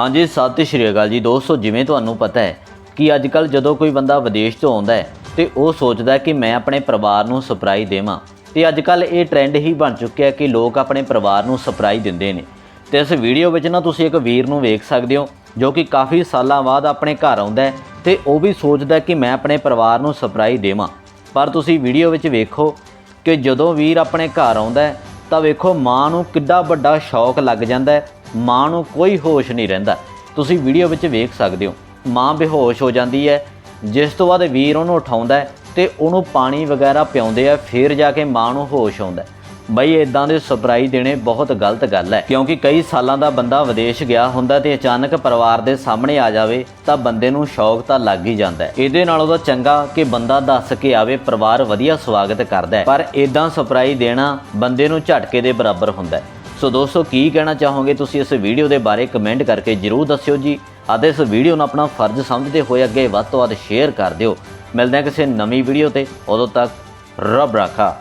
ਹਾਂਜੀ, ਸਤਿ ਸ਼੍ਰੀ ਅਕਾਲ ਜੀ। ਦੋਸਤੋ, ਜਿਵੇਂ ਤੁਹਾਨੂੰ ਪਤਾ ਹੈ ਕਿ ਅੱਜ ਕੱਲ ਜਦੋਂ ਕੋਈ ਬੰਦਾ ਵਿਦੇਸ਼ ਤੋਂ ਆਉਂਦਾ ਹੈ ਤੇ ਉਹ ਸੋਚਦਾ ਕਿ ਮੈਂ ਆਪਣੇ ਪਰਿਵਾਰ ਨੂੰ ਸਰਪ੍ਰਾਈਜ਼ ਦੇਵਾਂ, ਤੇ ਅੱਜ ਕੱਲ ਇਹ ਟ੍ਰੈਂਡ ਹੀ ਬਣ ਚੁੱਕਿਆ ਕਿ ਲੋਕ ਆਪਣੇ ਪਰਿਵਾਰ ਨੂੰ ਸਰਪ੍ਰਾਈਜ਼ ਦਿੰਦੇ ਨੇ। ਤੇ ਇਸ ਵੀਡੀਓ ਵਿੱਚ ਨਾ ਤੁਸੀਂ ਇੱਕ ਵੀਰ ਨੂੰ ਵੇਖ ਸਕਦੇ ਹੋ, ਜੋ ਕਿ ਕਾਫੀ ਸਾਲਾਂ ਬਾਅਦ ਆਪਣੇ ਘਰ ਆਉਂਦਾ ਹੈ ਤੇ ਉਹ ਵੀ ਸੋਚਦਾ ਕਿ ਮੈਂ ਆਪਣੇ ਪਰਿਵਾਰ ਨੂੰ ਸਰਪ੍ਰਾਈਜ਼ ਦੇਵਾਂ। ਪਰ ਤੁਸੀਂ ਵੀਡੀਓ ਵਿੱਚ ਵੇਖੋ ਕਿ ਜਦੋਂ ਵੀਰ ਆਪਣੇ ਘਰ ਆਉਂਦਾ ਹੈ, ਤਾਂ ਵੇਖੋ ਮਾਂ ਨੂੰ ਕਿੱਡਾ ਵੱਡਾ ਸ਼ੌਕ ਲੱਗ ਜਾਂਦਾ ਹੈ ਮਾਂ ਨੂੰ ਕੋਈ ਹੋਸ਼ ਨਹੀਂ ਰਹਿੰਦਾ। ਤੁਸੀਂ ਵੀਡੀਓ ਵਿੱਚ ਵੇਖ ਸਕਦੇ ਹੋ, ਮਾਂ ਬੇਹੋਸ਼ ਹੋ ਜਾਂਦੀ ਹੈ। ਜਿਸ ਤੋਂ ਬਾਅਦ ਵੀਰ ਉਹਨੂੰ ਉਠਾਉਂਦਾ ਹੈ ਤੇ ਉਹਨੂੰ ਪਾਣੀ ਵਗੈਰਾ ਪਿਆਉਂਦੇ ਆ, ਫਿਰ ਜਾ ਕੇ ਮਾਂ ਨੂੰ ਹੋਸ਼ ਆਉਂਦਾ ਬਈ ਇਦਾਂ ਦੇ ਸਰਪ੍ਰਾਈਜ਼ ਦੇਣੇ ਬਹੁਤ ਗਲਤ ਗੱਲ ਹੈ, ਕਿਉਂਕਿ ਕਈ ਸਾਲਾਂ ਦਾ ਬੰਦਾ ਵਿਦੇਸ਼ ਗਿਆ ਹੁੰਦਾ ਤੇ ਅਚਾਨਕ ਪਰਿਵਾਰ ਦੇ ਸਾਹਮਣੇ ਆ ਜਾਵੇ, ਤਾਂ ਬੰਦੇ ਨੂੰ ਸ਼ੌਕ ਤਾਂ ਲੱਗ ਹੀ ਜਾਂਦਾ ਹੈ। ਇਹਦੇ ਨਾਲੋਂ ਤਾਂ ਚੰਗਾ ਕਿ ਬੰਦਾ ਦੱਸ ਕੇ ਆਵੇ, ਪਰਿਵਾਰ ਵਧੀਆ ਸਵਾਗਤ ਕਰਦਾ ਪਰ ਇਦਾਂ ਸਰਪ੍ਰਾਈਜ਼ ਦੇਣਾ ਬੰਦੇ ਨੂੰ ਝਟਕੇ ਦੇ ਬਰਾਬਰ ਹੁੰਦਾ ਹੈ। ਸੋ ਦੋਸਤੋ, ਕੀ ਕਹਿਣਾ ਚਾਹੋਗੇ? ਤੁਸੀਂ ਇਸ ਵੀਡੀਓ ਦੇ ਬਾਰੇ ਕਮੈਂਟ ਕਰਕੇ ਜਰੂਰ ਦੱਸਿਓ ਜੀ। ਅਤੇ ਇਸ ਵੀਡੀਓ ਨੂੰ ਆਪਣਾ ਫਰਜ਼ ਸਮਝਦੇ ਹੋਏ ਅੱਗੇ ਵੱਧ ਤੋਂ ਵੱਧ ਸ਼ੇਅਰ ਕਰ ਦਿਓ। ਮਿਲਦੇ ਹਾਂ ਕਿਸੇ ਨਵੀਂ ਵੀਡੀਓ ਤੇ। ਉਦੋਂ ਤੱਕ ਰੱਬ ਰਾਖਾ।